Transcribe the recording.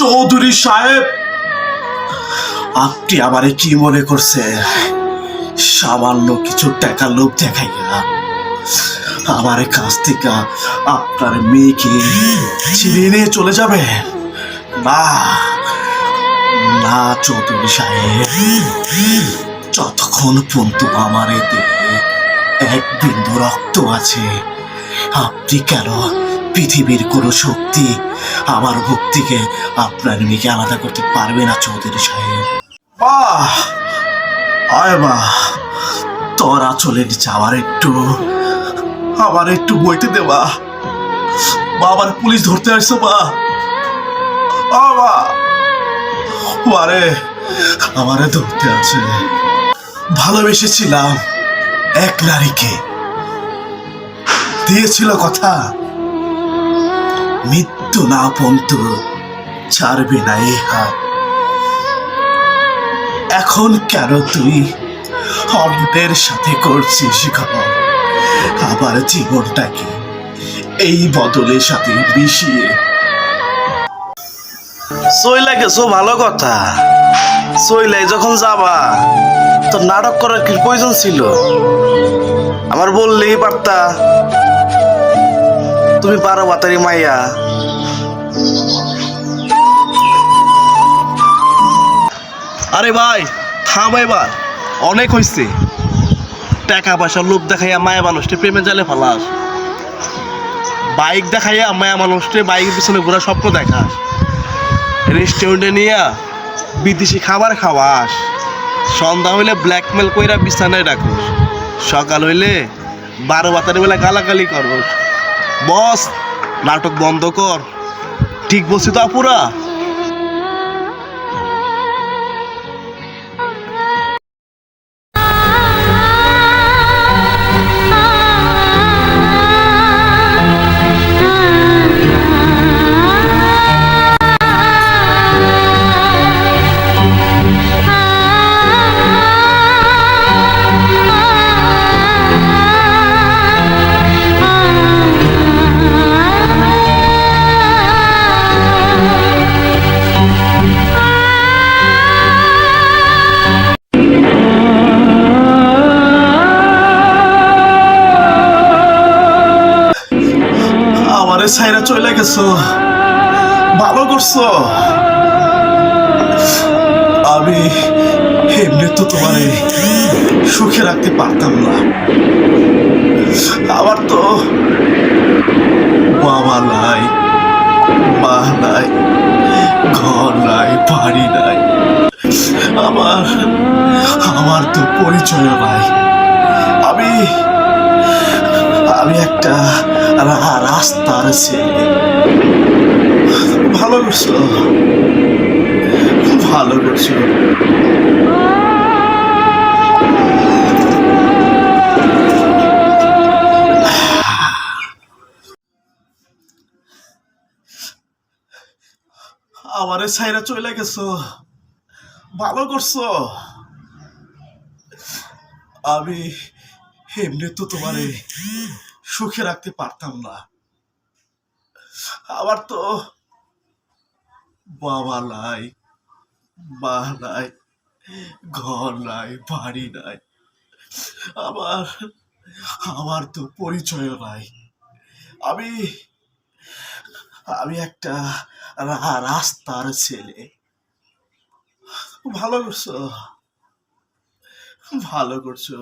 চৌধুরী সাহেব, আপনি আমারে কি মনে করছে সামান্য কিছু টাকা লোভ দেখাইয়া আমার কাছ থেকে আপনার মেয়েকে ছিনিয়ে নিয়ে চলে যাবে না না চৌধুরী সাহেব। যতক্ষণ পর্যন্ত আমার এতে এক বিন্দু রক্ত আছে, আপনি কেন পৃথিবীর কোনো শক্তি আমার বুক থেকে আপনার মেয়েকে আলাদা করতে পারবে না, চৌধুরী সাহেব। বাহ! আয় বাহ তোরা চলে যাওয়ার একটু আমার একটু বইতে দেবা বাবার পুলিশ ধরতে আসছে বা মারে, আমারে ধরতে আছে ভালোবেসেছিলাম এক নারীকে। দিয়েছিল কথা। মৃত্যু না পন্ত, ছাড়বে না এই হাত এখন কেন তুই অন্যের সাথে করছিস ঘর আবার জীবনটাকে এই বদলের সাথে মিশিয়ে। সইলা গেছো ভালো কথা। সইলাই যখন যাবা তো নাটক করার কি প্রয়োজন ছিল? আমার বললেই পারতা। তুমি পারো বাতারি মাইয়া। আরে ভাই, থাম এবার। অনেক হয়েছে টাকা পয়সা লোভ দেখাইয়া মায়া মানুষটি প্রেমে জালে ফালাস। বাইক দেখাইয়া মায়া মানুষটি বাইকের পিছনে ঘোরা স্বপ্ন দেখাস। রেস্টুরেন্টে নিয়ে বিদেশি খাবার খাওয়াস। সন্ধ্যা হইলে ব্ল্যাকমেল কইরা বিছানায় রাখোস। সকাল হইলে বারো বাতারি বেলা গালাগালি করস। বস, নাটক বন্ধ কর। ঠিক বলছি তো আপুরা? আমারে সাইরা চলে গেছো। ভালো করছ। আমি এমনি তো তোমারে সুখে রাখতে পারতাম না। আমার তো বাবা নাই, মা নাই, ঘর নাই, বাড়ি নাই। আমার আমার তো পরিচয় নাই। আমি আমি একটা রাস্তার ছেলে ভালো করছ? ভালো করছ। আমারে ছাইরা চলে গেছো। ভালো করছ। আমি এমনি তো তোমারে সুখে রাখতে পারতাম না। আমার তো বাবা নাই, মা নাই, ঘর নাই, বাড়ি নাই। আমার আমার তো পরিচয় নাই। আমি আমি একটা রাস্তার ছেলে। ভালো করছ? ভালো করছ।